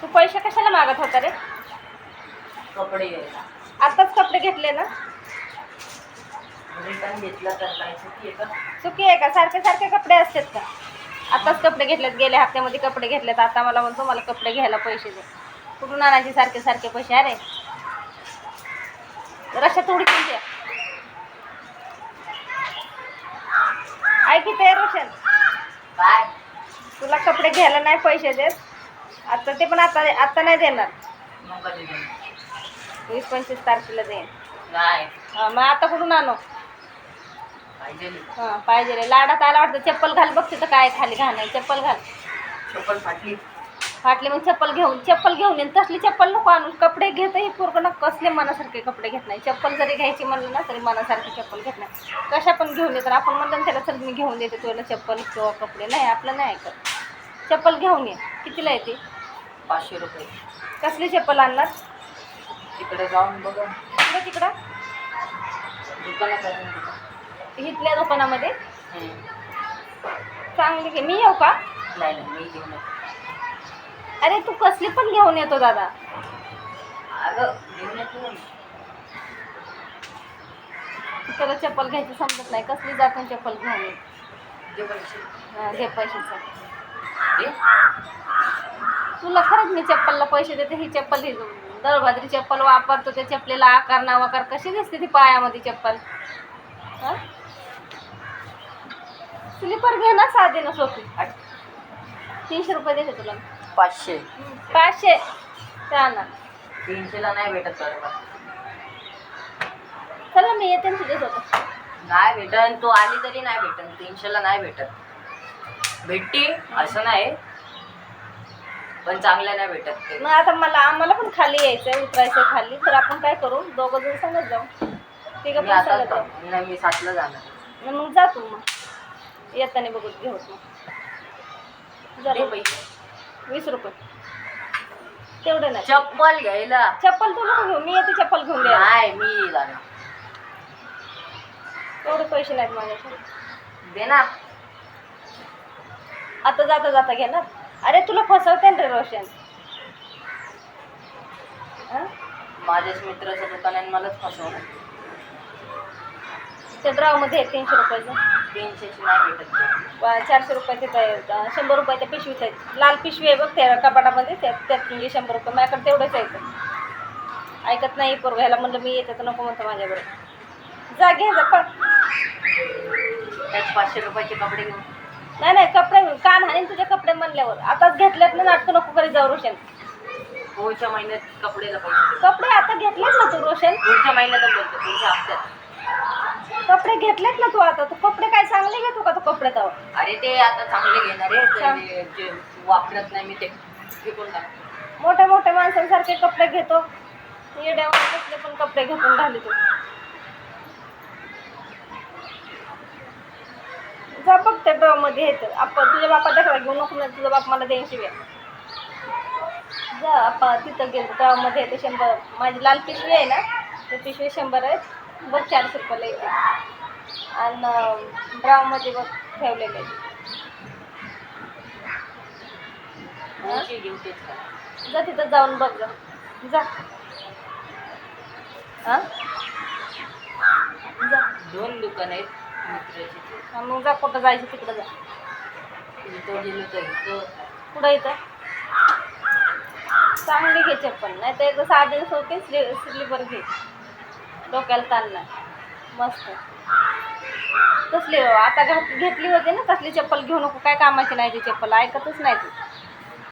तू पैसे कशाला मागत होता रे? कपडे आताच कपडे घेतले ना? रिटर्न घेतलं तर काय चुकी आहे का? चुकी आहे का? सारखे सारखे कपडे असतात का? आताच कपडे घेतलेत गेल्या हप्त्यामध्ये कपडे घेतलेत. आता मला म्हणतो मला कपडे घ्यायला पैसे दे. कुठून आणायचे सारखे सारखे पैसे? अरे! रशा थोडी तुमच्या ऐक ते रोशन. काय? तुला कपडे घ्यायला नाही पैसे देत. आता ते पण आता आता नाही देणार. मग कधी देणार? वीस पंचवीस तारखेला देईन. नाही. हा, मग आता कुठून आणू? पाहिजे नाही. हां पाहिजे रे लाडात आला वाटतं चप्पल घाल बघते तर काय खाली घालणार चप्पल घाल. चप्पल फाटली. फाटली मग चप्पल घेऊन चप्पल घेऊन येईन तसली चप्पल नको आणून कपडे घेतही पूर्ण कसले मनासारखे कपडे घेत नाही. चप्पल जरी घ्यायची म्हणलं ना तरी मनासारखी चप्पल घेत नाही. कशा पण घेऊन येतात आपण म्हणलं ना त्याला चल मी घेऊन देते तुला चप्पल किंवा कपडे. नाही आपलं नाही ऐकत. चप्पल घेऊन ये. कितीला येते पाचशे रुपये. कसली चप्पल आणणार? तिकडे जाऊन बघा. तिकडं? तिकडं दुकानात. इथल्या दुकानामध्ये? हम्म. चांगली घे. मी येऊ का? नाही नाही मी घेऊन येतो. अरे तू कसली पण घेऊन येतो दादा. अगं घेऊन येतो ना मी. त्याला चप्पल घ्यायची समजत नाही. कसली जातून चप्पल घेऊन पैसे. हा, घे पैशाचं. दे. तुला खरंच मी चप्पलला पैसे देते ही चप्पल ही दळभाद्री चप्पल वापरतो त्या चप्पलीला आकार नावाकार कशी दिसते ती पायामध्ये चप्पल? स्लीपर घे ना साधी ना सोपी. तीनशे रुपये देते तुला पाचशे. पाचशे? छान तीनशेला नाही भेटत चला मी येते ना तुझ्यासोबत. नाही भेटन तू आली तरी नाही भेटन. तीनशेला नाही भेटत. भेटती असं नाही. पण चांगल्या नाही भेटत ते. मग आता मला आम्हाला पण खाली यायचं उतरायचं खाली. तर आपण काय करू? दोघं जण सांगत जाऊ. तिघं मी पण आता सांगत जाऊ. नाही मी सातला जाणार. मग जा तू मग. येताना बघत घेऊ मग दे पैसे. वीस रुपये. तेवढे नाही. चप्पल घ्यायला. चप्पल तू नको घेऊ. मी येते चप्पल घेऊन द्या नाही मी जाणार तेवढे पैसे नाहीत माझ्याकडे. दे ना. आता जाता जाता घेणार? अरे तुला फसवते ना रे रोशन. हं? माझ्याच मित्राचं दुकान आहे आणि मलाच फसवलं ते ड्रावमध्ये आहे तीनशे रुपयाचं. तीनशेची नाही भेटत. ते. वा- चारशे रुपये तिथं आहे अं, शंभर रुपयाच्या पिशवीत आहेत. लाल पिशवी आहे बघ त्या कपाटामध्ये त्यात त्यात म्हणजे शंभर रुपये. माझ्याकडे तेवढंच आहे ऐकत नाही पोरग. ह्याला म्हणलं मी येते तर नको म्हणतो माझ्याबरोबर. जा घे जा पण त्यात पाचशे रुपयाचे कपडे घेऊन. नाही नाही कपडे कान हाणीन तुझे कपडे म्हणल्यावर. आताच घेतलेत ना नाटकं नको करी जाऊ रोशन. पुढच्या महिन्यात कपडेला दे. कपडे आता घेतलेत ना तू रोशन? पुढच्या महिन्यात बोलतो पुढच्या हप्त्यात. कपडे घेतलेत ना तू आता. तू कपडे काय चांगले घेतो का तू कपडे तर अरे ते आता चांगले घेणार आहे. ते जे वापरत नाही मी ते विकून मोठ्या मोठ्या माणसांसारखे कपडे घेतो. येड्यावर कसले पण कपडे घेऊन घाली तू. जा बघ त्या ड्रॉ मध्ये येतं आपण तुझ्या बापा दाखला घेऊ नको ना तुझा बाप मला देईन शिव्या जा आपण तिथं गेलो ड्रॉ मध्ये येते शंभर. माझी लाल पिशवी आहे ना ते पिशवी शंभर आहे बघ चारशे रुपयाला येते आणि ड्रॉ मध्ये बघ ठेवलेले जा तिथं जाऊन बघ जा. जा. हा? जा दोन दुकान आहेत. मग जा कुठं जायचं तिकडं जा. कुठं इथं? चांगली घे चप्पल नाही तर एक साधी होते स्ली स्लीपर घे. डोक्याला ताण नाही. मस्त. तसली आता घात घेतली होती ना तसली चप्पल घेऊ नको काय कामाची नाही ती चप्पल ऐकतच नाही ती.